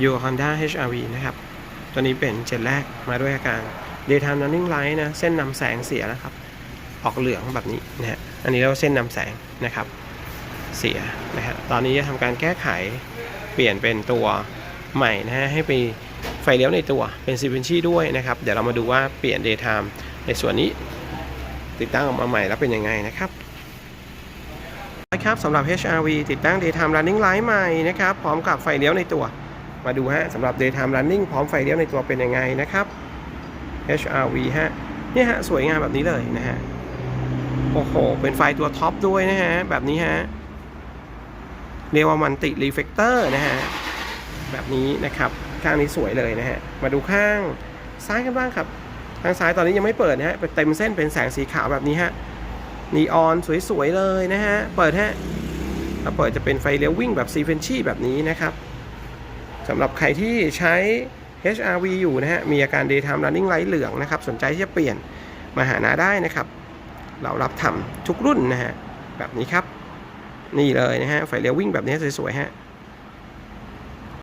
อยู่กับ Honda HRV นะครับ ตัวนี้เป็นเจนแรกมาด้วยอาการ daytime running light นะ เส้นนำแสงเสียแล้วครับ ออกเหลืองแบบนี้นะฮะ อันนี้เรียกว่าเส้นนำแสงนะครับ เสียนะฮะ ตอนนี้จะทำการแก้ไขเปลี่ยนเป็นตัวใหม่นะฮะ ให้ไปไฟเลี้ยวในตัวเป็น c ี v e n c y ด้วยนะครับ เดี๋ยวเรามาดูว่าเปลี่ยน daytime ในส่วนนี้ติดตั้งออกมาใหม่แล้วเป็นยังไงนะครับครับสำหรับ HRV ติดตั้ง daytime running light ใหม่นะครับ พร้อมกับไฟเลี้ยวในตัว มาดูฮะสำหรับ daytime running พร้อมไฟเลี้ยวในตัวเป็นยังไงนะครับ HRV ฮะเนี่ยฮะสวยงามแบบนี้เลยนะฮะโอ้โห เป็นไฟตัวท็อปด้วยนะฮะ แบบนี้ฮะเรียกว่ามันติรีเฟกเตอร์นะฮะ แบบนี้นะครับ ข้างนี้สวยเลยนะฮะ มาดูข้างซ้ายกันบ้างครับข้างซ้ายตอนนี้ยังไม่เปิดนะฮะเป็นเต็มเส้นเป็นแสงสีขาวแบบนี้ฮะนีออนสวยๆเลยนะฮะ เปิดฮะถ้าเปิดจะเป็นไฟเลี้ยววิ่งแบบซีเฟนชี่แบบนี้นะครับ สำหรับใครที่ใช้ HRV อยู่นะฮะ มีอาการ daytime running light เหลืองนะครับ สนใจที่จะเปลี่ยนมาหานาได้นะครับ เรารับทำทุกรุ่นนะฮะ แบบนี้ครับ นี่เลยนะฮะ ไฟเลี้ยววิ่งแบบนี้สวยๆฮะ